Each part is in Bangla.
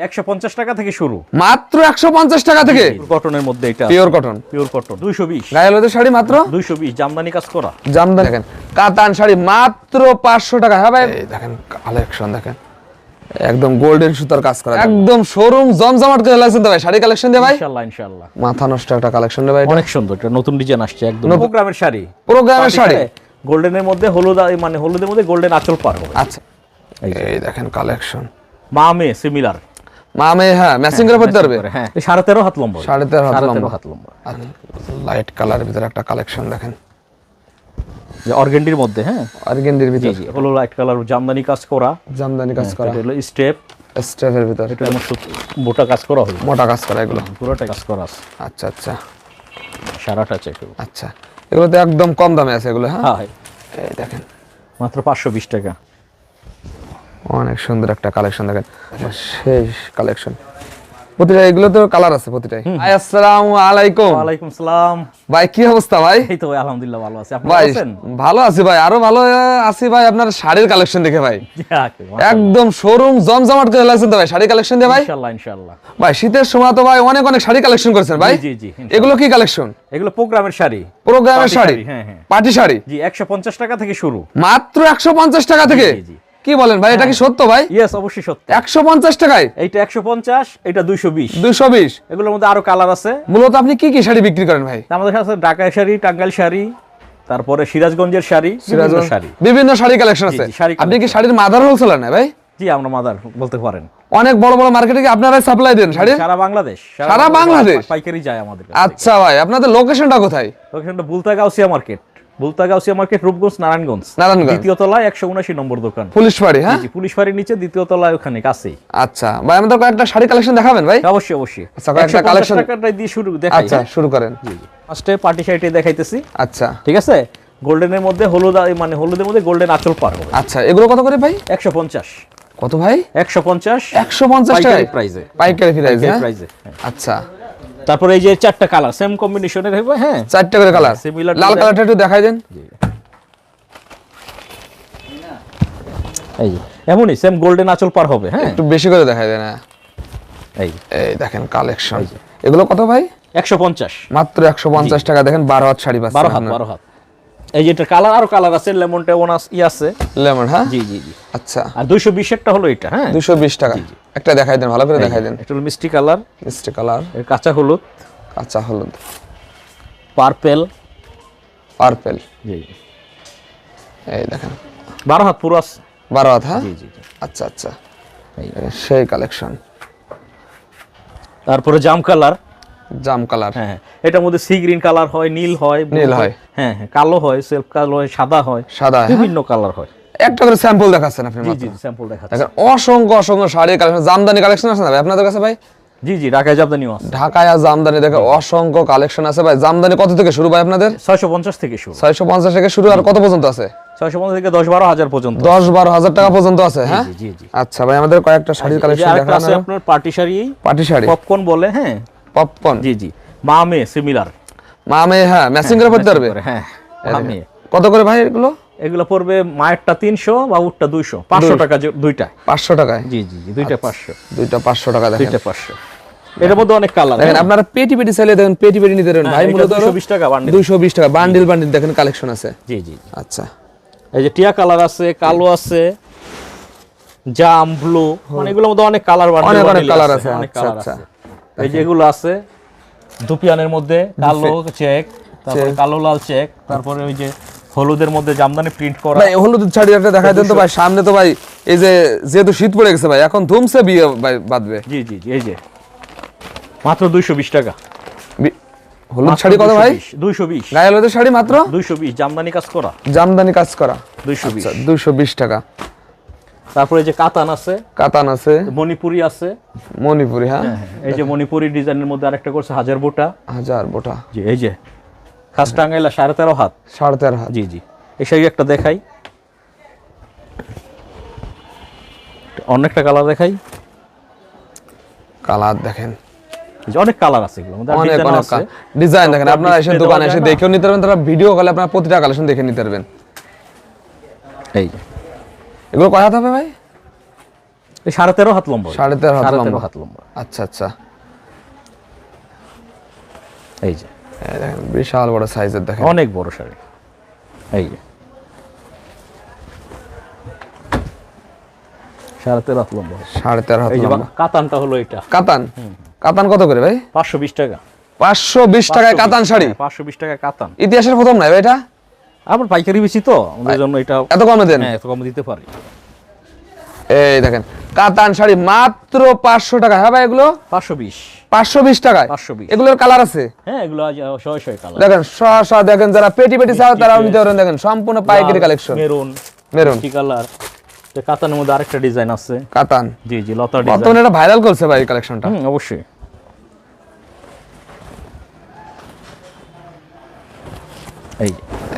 একশো পঞ্চাশ টাকা থেকে শুরু। মাত্র একশো পঞ্চাশ টাকা থেকে? কটনের মধ্যে এটা। পিওর কটন পিওর কটন দুইশো বিশ। গায়ে শাড়ি মাত্র? দুইশো বিশ জামদানি কাজ করা। জামদানি। দেখেন কাতান শাড়ি মাত্র পাঁচশো টাকা। হ্যাঁ ভাই? দেখেন কালেকশন দেখেন। একদম গোল্ডেন সুতার কাজ করা। একদম শোরুম জমজমাট করে লাগছে ভাই? শাড়ি কালেকশন দিয়ে ভাই? ইনশাল্লাহ ইনশাল্লাহ। মাথা নষ্ট একটা কালেকশন দিয়ে ভাই অনেক সুন্দর এটা নতুন ডিজাইন আসছে একদম। প্রোগ্রামের শাড়ি। প্রোগ্রামের শাড়ি। গোল্ডেনের মধ্যে হলুদ আর- মানে হলুদের মধ্যে গোল্ডেন আঁচল পার হবে। আচ্ছা। এই দেখেন কালেকশন মা মেয়ে সিমিলার মামে হ্যাঁ ম্যাচিং করে পড়তে পারবে হ্যাঁ। এই সাড়ে তেরো হাত লম্বা সাড়ে তেরো হাত লম্বা। হাত লম্বা। লাইট কালারের ভিতরে একটা কালেকশন দেখেন। যে অর্গেন্ডির মধ্যে হ্যাঁ? অর্গেন্ডির ভিতরে। জি হলো লাইট কালার জামদানি কাজ করা। জামদানি কাজ করা। এটা হলো স্টেপ স্টেপের ভিতরে। এটা আমার মোটা কাজ করা হলো। মোটা কাজ করা এগুলো। পুরোটা কাজ করা আছে। আচ্ছা আচ্ছা। সারাটা চেক আচ্ছা। এগুলো তো একদম কম দামে আছে এগুলো হ্যাঁ হ্যাঁ। এই দেখেন। মাত্র পাঁচশো বিশ টাকা। অনেক সুন্দর একটা কালেকশন দেখেন। শেষ কালেকশন প্রতিটা এগুলো তো কালার আছে প্রতিটাই। ভাই আসসালামু আলাইকুম। ওয়ালাইকুম সালাম। ভাই কি অবস্থা ভাই? এই তো আলহামদুলিল্লাহ ভালো আছে। আপনি আছেন? ভালো আছি ভাই। আরও ভালো আছি ভাই আপনার শাড়ির কালেকশন দেখে ভাই। একদম শোরুম জমজমাট করে লাগছে তো ভাই শাড়ি কালেকশন দিয়ে ভাই? শীতের সময় তো ভাই অনেক অনেক শাড়ি কালেকশন করেছেন ভাই। জি, জি, জি, এগুলো কি কালেকশন এগুলো প্রোগ্রামের শাড়ি। প্রোগ্রামের শাড়ি? শাড়ি, হ্যাঁ, হ্যাঁ। পার্টি শাড়ি? জি একশো পঞ্চাশ টাকা থেকে শুরু। মাত্র একশো পঞ্চাশ টাকা থেকে? জি, জি। কি বলেন ভাই এটা কি সত্য ভাই? ইয়েস অবশ্যই সত্য। একশো পঞ্চাশ টাকায়? এইটা একশো পঞ্চাশ এটা দুইশো বিশ। দুইশো বিশ। এগুলোর মধ্যে আরও কালার আছে। মূলত আপনি কি কি শাড়ি বিক্রি করেন ভাই? আমাদের কাছে ঢাকাই শাড়ি টাঙ্গাইল শাড়ি তারপরে সিরাজগঞ্জের শাড়ি বিভিন্ন সিরাজগঞ্জ- শাড়ি। বিভিন্ন শাড়ি কালেকশন আছে। আপনি কি শাড়ির মাদার হোলসেলার না ভাই? জি আমরা মাদার বলতে পারেন। অনেক বড় বড় মার্কেটে কি আপনারাই সাপ্লাই দেন শাড়ি? সারা বাংলাদেশ। সারা বাংলাদেশ? পাইকারি যায় আমাদের কাছে আচ্ছা ভাই আপনাদের লোকেশনটা কোথায়? লোকেশনটা বুলতা গাউসিয়া মার্কেট বুলতা গাউসিয়া মার্কেট রূপগঞ্জ নারায়ণগঞ্জ। নারায়ণগঞ্জ। দ্বিতীয় তলায় একশো উনাশি নম্বর দোকান। পুলিশ বাড়ি হ্যাঁ? পুলিশ নিচে দ্বিতীয় তলায় ওখানে কাছেই। আচ্ছা ভাই আমাদের কয়েকটা শাড়ি কালেকশন দেখাবেন ভাই? অবশ্যই অবশ্যই। আচ্ছা, কয়েকটা 150 দিয়ে শুরু দেখাই। আচ্ছা শুরু করেন। ফার্স্টে পার্টি শাড়িটি দেখাইতেছি। আচ্ছা। ঠিক আছে? গোল্ডেনের মধ্যে হলুদ মানে হলুদের মধ্যে গোল্ডেন আঁচল পার আচ্ছা এগুলো কত করে ভাই? একশো পঞ্চাশ। কত ভাই? একশো পঞ্চাশ। একশো পঞ্চাশ টাকা প্রাইজে পাইকারি প্রাইস হ্যাঁ? প্রাইজে আচ্ছা। তারপরে এই যে চারটা কালার সেম কম্বিনেশনের হবে হ্যাঁ। চারটা করে কালার সিমিলার লাল কালারটা একটু দেখাই দেন। এই এমনই সেম গোল্ডেন আঁচল পার হবে হ্যাঁ। একটু বেশি করে দেখাই দেন হ্যাঁ। এই এই দেখেন কালেকশন এগুলো কত ভাই? একশো পঞ্চাশ। মাত্র একশো পঞ্চাশ টাকা দেখেন বারো হাত শাড়ি বারো হাত বারো হাত। এই যে এটা কালার আরও কালার আছে ই আছে। লেমন হ্যাঁ? জি জি জি। আচ্ছা। আর দুইশো বিশেরটা হলো এটা হ্যাঁ? দুশো বিশ টাকা। একটা দেখাই দেন ভালো করে দেখাই দেন। এটা হলো মিষ্টি কালার মিষ্টি কালার কাঁচা হলুদ। কাঁচা হলুদ। পার্পেল পার্পেল জি এই দেখেন। বারো হাত পুরো আছে। বারো হাত হ্যাঁ? জি জি আচ্ছা আচ্ছা। এই। সেই কালেকশন তারপরে জাম কালার জাম কালার হ্যাঁ এটার মধ্যে সি গ্রিন কালার হয় নীল হয় নীল হয়। হ্যাঁ হ্যাঁ কালো হয় সেলফ কালো হয় সাদা হয় সাদা হ্যাঁ? বিভিন্ন কালার হয়। একটা করে স্যাম্পল দেখাচ্ছেন আপনি জি জি স্যাম্পল দেখাচ্ছি। দেখেন অসংখ্য অসংখ্য শাড়ির কালেকশন জামদানি কালেকশন আছে না ভাই? আপনাদের কাছে ভাই? জি জি ঢাকায় আছে। ঢাকায় আর জামদানি দেখে অসংখ্য কালেকশন আছে ভাই। জামদানি কত থেকে শুরু ভাই আপনাদের? ছয়শো পঞ্চাশ থেকে শুরু। ছয়শো পঞ্চাশ থেকে শুরু আর কত পর্যন্ত আছে? ছয়শো পঞ্চাশ থেকে দশ বারো হাজার পর্যন্ত দশ বারো হাজার টাকা পর্যন্ত আছে হ্যাঁ? জি জি আচ্ছা ভাই আমাদের কয়েকটা শাড়ির কালেকশন আছে আপনার পার্টি শাড়ি পাটি শাড়ি। পপকর্ন বলে হ্যাঁ? পপকর্ন জি জি। মা মেয়ে সিমিলার মা মেয়ে হ্যাঁ ম্যাচিং করে পড়তে পারবে? হ্যাঁ কত করে ভাই এগুলো? এগুলো পড়বে মায়েরটা তিনশো বাবুরটা দুইশো। পাঁচশো টাকা দুইটা। পাঁচশো টাকায়? জি জি জি দুইটা পাঁচশো। দুইটা পাঁচশো টাকা দুইটা পাঁচশো। এটার মধ্যে অনেক কালার দেখেন আপনারা পেটি পেটি চাইলে দেখেন পেটি পেটি নিতে পারেন। ভাই মূলত 220 টাকা। দুইশো বিশ টাকা বান্ডিল বান্ডিল দেখেন কালেকশন আছে। জি জি। আচ্ছা। এই যে টিয়া কালার আছে কালো আছে জাম ব্লু মানে এগুলোর মধ্যে অনেক কালার অনেক অনেক কালার আছে অনেক আচ্ছা আচ্ছা। এই যেগুলো আছে দুপিয়ানের মধ্যে কালো চেক তারপরে কালো লাল চেক তারপরে ওই যে হলুদের মধ্যে জামদানি প্রিন্ট করা। ভাই হলুদ শাড়ি একটা দেখাই দেন তো ভাই সামনে তো ভাই এই যে যেহেতু শীত পড়ে গেছে ভাই এখন ধুমসে বিয়ে ভাই বাঁধবে। জি জি জি এই যে। মাত্র দুইশো বিশ টাকা। বি- হলুদ শাড়ি কত ভাই? দুইশো বিশ গায়ে হলুদের শাড়ি মাত্র? দুইশো বিশ জামদানি কাজ করা। জামদানি কাজ করা। দুইশো বিশ। আচ্ছা দুইশো বিশ টাকা। তারপরে যে কাতান আছে কাতান আছে। মণিপুরি আছে। মণিপুরি হ্যাঁ। এই যে মণিপুরি ডিজাইনের মধ্যে আরেকটা করছে হাজার বোটা। হাজার বোটা। জি এই যে খাস টাঙ্গাইলা সাড়ে তেরো হাত। সাড়ে তেরো হাত। জি জি এই শাড়ি একটা দেখাই। অনেকটা কালার দেখাই। কালার দেখেন। অনেক কালার আছে এগুলো অনেক অনেক। ডিজাইন দেখেন আপনারা এসে দোকানে এসে দেখেও নিতে পারবেন তারা ভিডিও কলে আপনারা প্রতিটা কালেকশন দেখে নিতে পারবেন। এই যে। এগুলো কয় হাত হবে ভাই? এই সাড়ে তেরো হাত লম্বা। সাড়ে তেরো হাত লম্বা। হাত লম্বা। আচ্ছা আচ্ছা। এই যে। বিশাল বড় সাইজের দেখেন। অনেক বড় শাড়ি। এই যে। সাড়ে তেরো হাত লম্বা। সাড়ে তেরো হাত লম্বা। কাতানটা হলো এটা। কাতান? কাতান কত করে ভাই? পাঁচশো বিশ টাকা। পাঁচশো বিশ টাকায় কাতান শাড়ি? পাঁচশো বিশ টাকা কাতান। ইতিহাসের প্রথম নাই ভাই এটা? আবার পাইকারি বেশি তো আমাদের জন্য এটা এত কমে দেন? হ্যাঁ এত কম দিতে পারি। এই দেখেন কাতান শাড়ি মাত্র পাঁচশো টাকা। হ্যাঁ ভাই এগুলো? পাঁচশো বিশ। পাঁচশো বিশ টাকায়? 520 এগুলোর কালার আছে? হ্যাঁ এগুলো শয় শয় কালার। দেখেন শ শ দেখেন যারা পেটি পেটি চাও তারাও নিতে পারেন। দেখেন সম্পূর্ণ পাইকারি কালেকশন মেরুন মেরুন। কি কালার। কাতানের মধ্যে আরেকটা ডিজাইন আছে। কাতান। জি জি লতা ডিজাইন বর্তমানে এটা ভাইরাল করছে ভাই কালেকশনটা হুম অবশ্যই। এই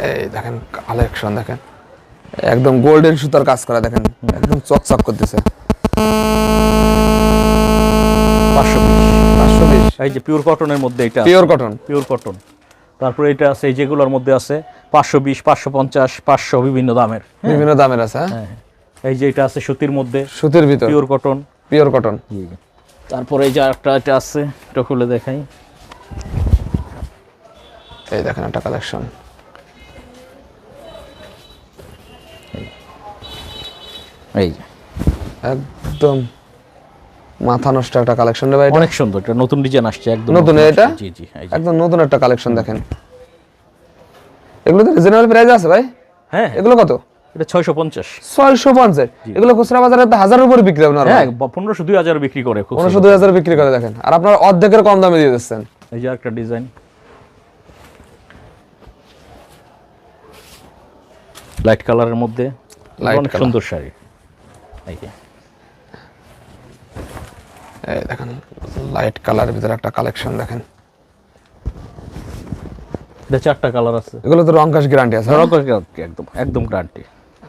এই দেখেন কালেকশন দেখেন। একদম গোল্ডেন সুতার কাজ করা দেখেন একদম চকচক করতেছে। পাঁচশো পাঁচশো বিশ। এই যে পিওর কটনের মধ্যে এটা পিওর কটন পিওর কটন তারপরে এটা আছে এই যেগুলোর মধ্যে আছে পাঁচশো বিশ পাঁচশো পঞ্চাশ পাঁচশো বিভিন্ন দামের। বিভিন্ন দামের আছে হ্যাঁ? হ্যাঁ এই যে এটা আছে সুতির মধ্যে। সুতির ভিতর। পিওর কটন পিওর কটন তারপরে এই যে একটা এটা আছে এটা খুলে দেখাই। এই দেখেন একটা কালেকশন এই একদম মাথা নষ্ট একটা কালেকশন রে ভাই অনেক সুন্দর এটা নতুন ডিজাইন আসছে একদম নতুন এটা? জি জি একদম নতুন একটা কালেকশন দেখেন। এগুলো তো রিজনেবল প্রাইস আছে ভাই? হ্যাঁ। এগুলো কত? এটা ছয়শো পঞ্চাশ। ছয়শো পঞ্চাশ। এগুলো খুচরা বাজারে তো হাজারের উপরে বিক্রি হবে না হ্যাঁ পনেরোশো দুই হাজার বিক্রি করে খুব পনেরোশো দুই হাজার বিক্রি করে দেখেন। আর আপনার অর্ধেকের কম দামে দিয়ে দিচ্ছেন। এই যে একটা ডিজাইন লাইট কালারের মধ্যে অনেক সুন্দর শাড়ি। এই যে দেখেন লাইট কালারের ভিতরে একটা কালেকশন দেখেন। এটা চারটা কালার আছে। এগুলো তো রংকাশ গ্যারান্টি আছে রঙের guarantee একদম একদম গ্যারান্টি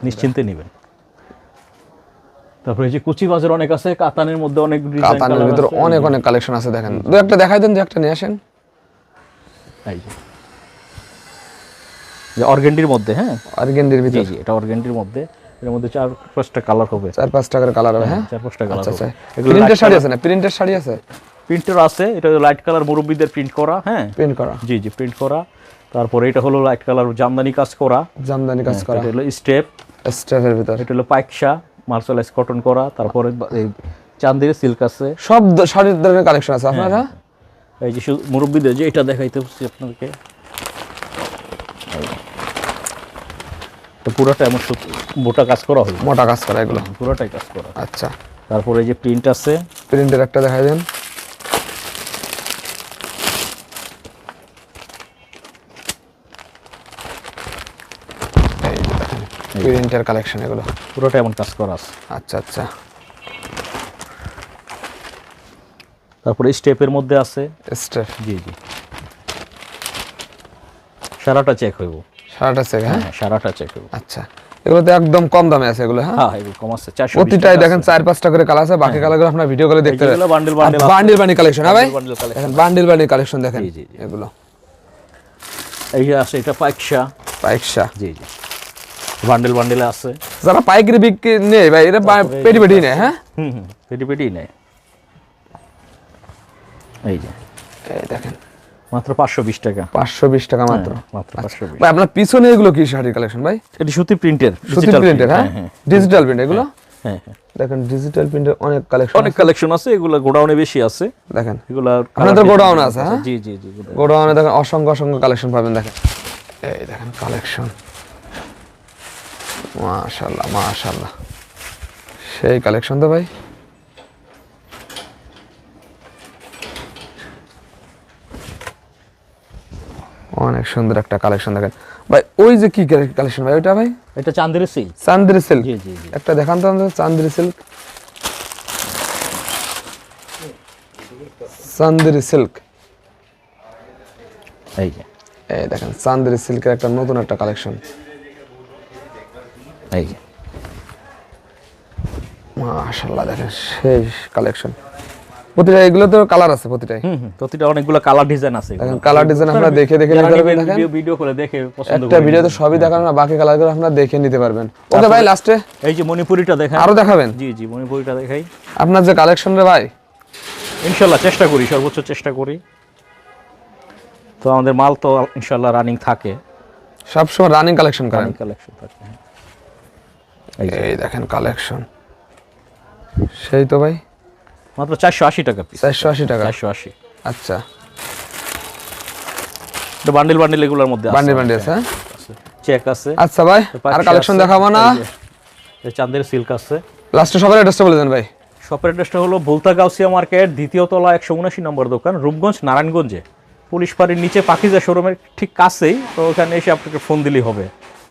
নিশ্চিন্তে নেবেন। তারপরে যে কুচি বাজার অনেক আছে কাতানের মধ্যে অনেক ডিজাইন কাতানের ভিতরে অনেক অনেক কালেকশন আছে দেখেন। দু একটা দেখাই দেন দু একটা নিয়ে আসেন। এই যে। যে অর্গেন্ডির মধ্যে হ্যাঁ? অর্গেন্ডির ভিতরে। এটা অর্গেন্ডির মধ্যে। এর মধ্যে চার পাঁচটা কালার হবে। চার পাঁচ টাকার কালার হবে হ্যাঁ চার পাঁচটা কালার আচ্ছা আচ্ছা। প্রিন্টের শাড়ি আছে না? প্রিন্টের শাড়ি আছে? প্রিন্টের আছে এটা লাইট কালার মুরব্বীদের প্রিন্ট করা হ্যাঁ? প্রিন্ট করা। জি জি প্রিন্ট করা। তারপরে এটা হলো লাইট কালার জামদানি কাজ করা। জামদানি কাজ করা। এটা হলো স্টেপ স্টাফের ভিতর। এটা হলো পাইকশা মার্শালাইজ কটন করা। তারপরে চান্দের সিল্ক আছে। সব শাড়ির ধরনের কালেকশন আছে। আপনারা? এই যে মুরব্বীদের যে এটা দেখাইতে হচ্ছে আপনাকে এই। তো পুরোটা এমন মোটা কাজ করা হলো? মোটা কাজ করা এগুলো। পুরোটাই কাজ করা। আচ্ছা। তারপরে এই যে প্রিন্ট আছে। প্রিন্টের একটা দেখাই দেন। প্রিন্টের কালেকশন এগুলো। পুরোটা এমন কাজ করা আছে। আচ্ছা আচ্ছা। তারপরে স্টেপের মধ্যে আছে। স্টেপ জি জি। সারাটা চেক হইব। সারাটা সেক হ্যাঁ? হ্যাঁ সারাটা চেক আচ্ছা এগুলো তো একদম কম দামে আছে এগুলো হ্যাঁ? হ্যাঁ এগুলো কম আছে চারশো প্রতিটাই দেখেন চার পাঁচটা করে কালার আছে বাকি কালারগুলো আপনার ভিডিও করে দেখতে bundle bundle আছে। বান্ডিল বান্ডিল কালেকশন হ্যাঁ ভাই? দেখেন বান্ডিল বান্ডিল কালেকশন দেখেন। এগুলো। এই আছে এটা পাইকশা। পাইকশা। জি জি। বান্ডেল বান্ডেলে আছে। যারা পাইকারি বিক্রি নেই ভাই এটা পেটি পেটি নেই হ্যাঁ? হুম হুম পেটি পেটি নেয়। এই যে। এই দেখেন। মাত্র বিশ টাকা। পাঁচশো বিশ টাকা মাত্র? হ্যাঁ, মাত্র পাঁচশো বিশ। ভাই আপনার পিছনে এগুলো কি শাড়ির কালেকশন ভাই? এটি সুতি প্রিন্টের সুতি প্রিন্টের হ্যাঁ? ডিজিটাল প্রিন্ট এগুলো? হ্যাঁ হ্যাঁ দেখেন ডিজিটাল প্রিন্টের অনেক কালেকশন অনেক কালেকশন আছে এগুলো গোডাউনে বেশি আছে। দেখেন। এগুলো আপনাদের গোডাউন আছে, হ্যাঁ? জি জি জি গোডাউনে। দেখেন অসংখ্য অসংখ্য কালেকশন পাবেন দেখেন। এই দেখেন কালেকশন মাশাল্লাহ মাশাল্লাহ সেই কালেকশন তো ভাই। অনেক সুন্দর একটা কালেকশন দেখেন। ভাই ওই যে কি কালেকশন ভাই? ওইটা ভাই? এটা চান্দের সিল্ক চান্দ্রি সিল্ক জি জি একটা দেখান তো আমাদের চান্দ্রি সিল্ক চান্দ্রি সিল্ক এই যে। এই দেখেন চান্দ্রি সিল্কের একটা নতুন একটা কালেকশন এই যে। মাশাল্লাহ দেখেন সেই কালেকশন প্রতিটা এগুলো তো কালার আছে প্রতিটাই। হুম প্রতিটা অনেকগুলো কালার ডিজাইন আছে দেখেন কালার ডিজাইন আপনারা দেখে দেখে নিতে পারবেন ভিডিও করে দেখে পছন্দ একটা ভিডিওতে সবই দেখানো না বাকি কালারগুলো আপনারা দেখে নিতে পারবেন। ওকে ভাই লাস্টে এই যে মণিপুরিটা দেখেন। আরও দেখাবেন? জি জি মণিপুরিটা দেখাই। আপনার যে কালেকশন রে ভাই? ইনশাল্লাহ চেষ্টা করি সর্বোচ্চ চেষ্টা করি। তো আমাদের মাল তো ইনশাআল্লাহ রানিং থাকে। সবসময় রানিং কালেকশন করেন। কালেকশন থাকে হ্যাঁ। এই দেখেন কালেকশন সেই তো ভাই। মাত্র চারশো আশি টাকা পিস চারশো আশি টাকা? চারশো আশি। আচ্ছা। এটা বান্ডিল বান্ডিল এগুলোর মধ্যে আছে। বান্ডি বান্ডি আছে হ্যাঁ? চেক আছে। আচ্ছা ভাই আর কালেকশন দেখাবো না? এই চাঁদের সিল্ক আছে। লাস্টে সবার অ্যাড্রেসটা বলে দেন ভাই। শপের অ্যাড্রেসটা হলো ভুলতা গাউসিয়া মার্কেট দ্বিতীয় তলা একশো উনাশি নম্বর দোকান রূপগঞ্জ নারায়ণগঞ্জে। পুলিশ পাড়ির নিচে পাখিজা শোরুমের ঠিক কাছেই তো ওখানে এসে আপনাকে ফোন দিলেই হবে।